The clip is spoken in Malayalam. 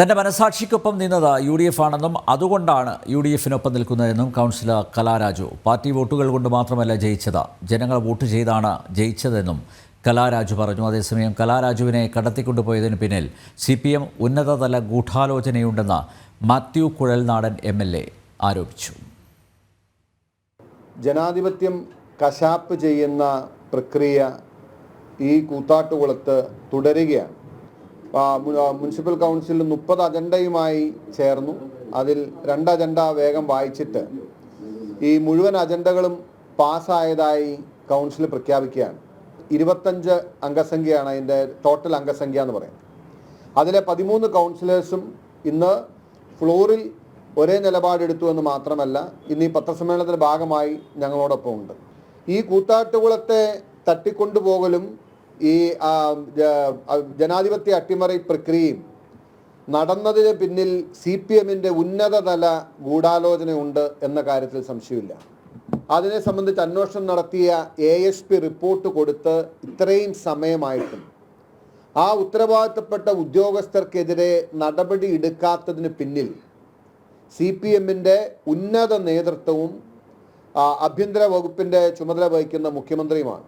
തന്റെ മനസാക്ഷിക്കൊപ്പം നിന്നത് യു ഡി എഫ് ആണെന്നും അതുകൊണ്ടാണ് യു ഡി എഫിനൊപ്പം നിൽക്കുന്നതെന്നും കൗൺസിലർ കലാരാജു. പാർട്ടി വോട്ടുകൾ കൊണ്ട് മാത്രമല്ല ജയിച്ചത്. ജനങ്ങൾ വോട്ട് ചെയ്താണ് ജയിച്ചതെന്നും കലാരാജു പറഞ്ഞു. അതേസമയം കലാരാജുവിനെ കടത്തിക്കൊണ്ടുപോയതിന് പിന്നിൽ സി പി എം ഉന്നതതല ഗൂഢാലോചനയുണ്ടെന്ന് Mathew Kuzhalnadan M L A ആരോപിച്ചു. ജനാധിപത്യം കശാപ്പ് ചെയ്യുന്ന പ്രക്രിയ ഈ കൂത്താട്ടുകുളത്ത് തുടരുകയാണ്. മുനിസിപ്പൽ കൗൺസിൽ മുപ്പത് അജണ്ടയുമായി ചേർന്നു. അതിൽ രണ്ട് അജണ്ട വേഗം വായിച്ചിട്ട് ഈ മുഴുവൻ അജണ്ടകളും പാസ്സായതായി കൗൺസിൽ പ്രഖ്യാപിക്കുകയാണ്. ഇരുപത്തഞ്ച് അംഗസംഖ്യയാണ് അതിന്റെ ടോട്ടൽ അംഗസംഖ്യ എന്ന് പറയുന്നത്. അതിലെ പതിമൂന്ന് കൗൺസിലേഴ്സും ഇന്ന് ഫ്ലോറിൽ ഒരേ നിലപാടെടുത്തു എന്ന് മാത്രമല്ല ഇന്ന് ഈ പത്രസമ്മേളനത്തിന്റെ ഭാഗമായി ഞങ്ങളോടൊപ്പം ഉണ്ട് ഈ കൂത്താട്ടുകുളത്തെ തട്ടിക്കൊണ്ടുപോകലും ഈ ജനാധിപത്യ അട്ടിമറി പ്രക്രിയയും നടന്നതിന് പിന്നിൽ സി പി എമ്മിന്റെ ഉന്നതതല ഗൂഢാലോചനയുണ്ട് എന്ന കാര്യത്തിൽ സംശയമില്ല. അതിനെ സംബന്ധിച്ച് അന്വേഷണം നടത്തിയ എ എസ് പി റിപ്പോർട്ട് കൊടുത്ത് ഇത്രയും സമയമായിട്ടും ആ ഉത്തരവാദിത്തപ്പെട്ട ഉദ്യോഗസ്ഥർക്കെതിരെ നടപടി എടുക്കാത്തതിന് പിന്നിൽ സി പി എമ്മിന്റെ ഉന്നത നേതൃത്വവും ആഭ്യന്തര വകുപ്പിന്റെ ചുമതല വഹിക്കുന്ന മുഖ്യമന്ത്രിയുമാണ്.